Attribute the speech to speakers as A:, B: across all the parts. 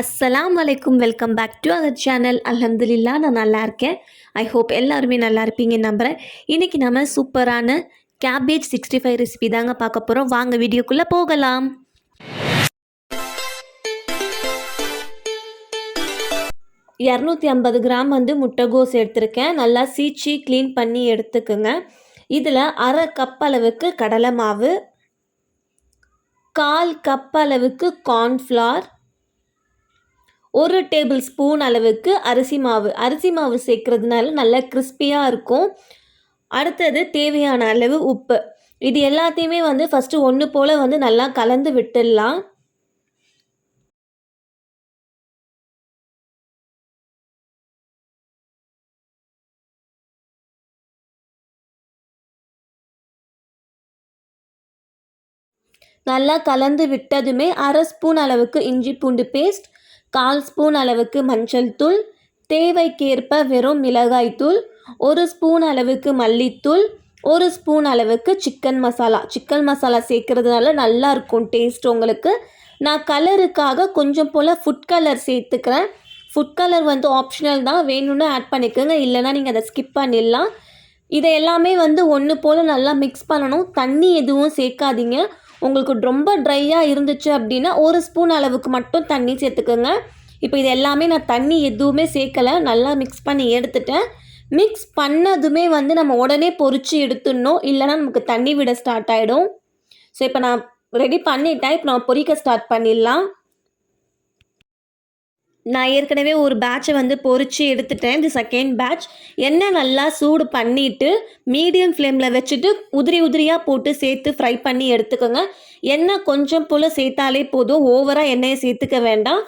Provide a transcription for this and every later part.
A: அஸ்ஸலாம் வலைக்கும் welcome back to our channel அலமதுல்லா நான் நல்லா இருக்கேன். ஐ ஹோப் எல்லாருமே நல்லா இருப்பீங்கன்னு நம்புகிறேன் இன்றைக்கி நம்ம சூப்பரான கேபேஜ் சிக்ஸ்டி ஃபைவ் ரெசிபி தாங்க பார்க்க போகிறோம் வாங்க வீடியோக்குள்ளே போகலாம். இரநூத்தி ஐம்பது கிராம் வந்து முட்டைகோஸ் எடுத்திருக்கேன். நல்லா சீச்சி க்ளீன் பண்ணி எடுத்துக்குங்க. இதில் அரை கப் அளவுக்கு கடலை மாவு கால் கப் அளவுக்கு கார்ன்ஃப்ளார் ஒரு டேபிள் ஸ்பூன் அளவுக்கு அரிசி மாவு. அரிசி மாவு சேர்க்குறதுனால நல்லா கிறிஸ்பியாக இருக்கும். அடுத்தது தேவையான அளவு உப்பு. இது எல்லாத்தையுமே வந்து ஃபஸ்ட்டு ஒன்று போல் வந்து நல்லா கலந்து விட்டுடலாம். நல்லா கலந்து விட்டதுமே அரை ஸ்பூன் அளவுக்கு இஞ்சி பூண்டு பேஸ்ட் கால் ஸ்பூன் அளவுக்கு மஞ்சள் தூள் தேவைக்கேற்ப வெறும் மிளகாய் தூள் ஒரு ஸ்பூன் அளவுக்கு மல்லித்தூள் ஒரு ஸ்பூன் அளவுக்கு சிக்கன் மசாலா. சிக்கன் மசாலா சேர்க்கறதுனால நல்லா இருக்கும் டேஸ்ட் உங்களுக்கு. நான் கலருக்காக கொஞ்சம் போல் ஃபுட் கலர் சேர்த்துக்கிறேன். ஃபுட் கலர் வந்து ஆப்ஷனல் தான். வேணும்னு ஆட் பண்ணிக்கோங்க. இல்லைனா நீங்கள் அதை ஸ்கிப் பண்ணிடலாம். இதை எல்லாமே வந்து ஒன்று போல் நல்லா மிக்ஸ் பண்ணணும். தண்ணி எதுவும் சேர்க்காதீங்க. உங்களுக்கு ரொம்ப ட்ரையாக இருந்துச்சு அப்படின்னா ஒரு ஸ்பூன் அளவுக்கு மட்டும் தண்ணி சேர்த்துக்கோங்க. இப்போ இது எல்லாமே நான் தண்ணி எதுவுமே சேர்க்கலை. நல்லா மிக்ஸ் பண்ணி எடுத்துட்டேன். மிக்ஸ் பண்ணதுமே வந்து நம்ம உடனே பொறிச்சு எடுத்துடணும். இல்லைனா நமக்கு தண்ணி விட ஸ்டார்ட் ஆகிடும் ஸோ இப்போ நான் ரெடி பண்ணிட்டேன். இப்போ நான் பொரிக்க ஸ்டார்ட் பண்ணிடலாம். நான் ஏற்கனவே ஒரு பேட்சை வந்து பொறிச்சு எடுத்துட்டேன். இது செகண்ட் பேட்ச் எண்ணெய் நல்லா சூடு பண்ணிவிட்டு மீடியம் ஃப்ளேமில் வச்சுட்டு உதிரி உதிரியாக போட்டு சேர்த்து ஃப்ரை பண்ணி எடுத்துக்கோங்க. எண்ணெய் கொஞ்சம் போல் சேர்த்தாலே போதும். ஓவராக எண்ணெயை சேர்த்துக்க வேண்டாம்.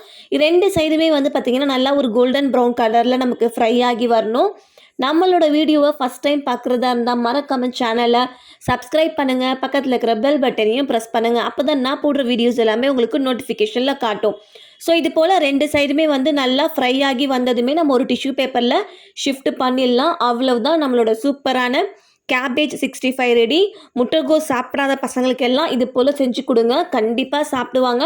A: ரெண்டு சைடுமே வந்து பார்த்திங்கன்னா நல்லா ஒரு கோல்டன் ப்ரௌன் கலரில் நமக்கு ஃப்ரை ஆகி வரணும். நம்மளோட வீடியோவை ஃபஸ்ட் டைம் பார்க்குறதா இருந்தால் மறக்காம சேனலை சப்ஸ்கிரைப் பண்ணுங்கள் பக்கத்தில் இருக்கிற பெல் பட்டனையும் ப்ரெஸ் பண்ணுங்கள் அப்போ தான் நான் போடுற வீடியோஸ் எல்லாமே உங்களுக்கு நோட்டிஃபிகேஷனில் காட்டும். ஸோ இது போல் ரெண்டு சைடுமே வந்து நல்லா ஃப்ரை ஆகி வந்ததுமே நம்ம ஒரு டிஷ்யூ பேப்பரில் ஷிஃப்ட் பண்ணிடலாம். அவ்வளவுதான் நம்மளோட சூப்பரான கேபேஜ் சிக்ஸ்டி ஃபைவ் ரெடி முட்டைகோஸ் சாப்பிடாத பசங்களுக்கெல்லாம் இது போல் செஞ்சு கொடுங்க. கண்டிப்பாக சாப்பிடுவாங்க.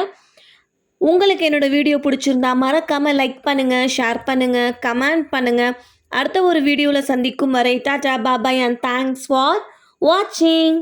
A: உங்களுக்கு என்னோடய வீடியோ பிடிச்சிருந்தா மறக்காமல் லைக் பண்ணுங்கள் ஷேர் பண்ணுங்கள் கமெண்ட் பண்ணுங்கள் அடுத்த ஒரு வீடியோவில் சந்திக்கும் வரை tata bye bye and thanks for வாட்சிங்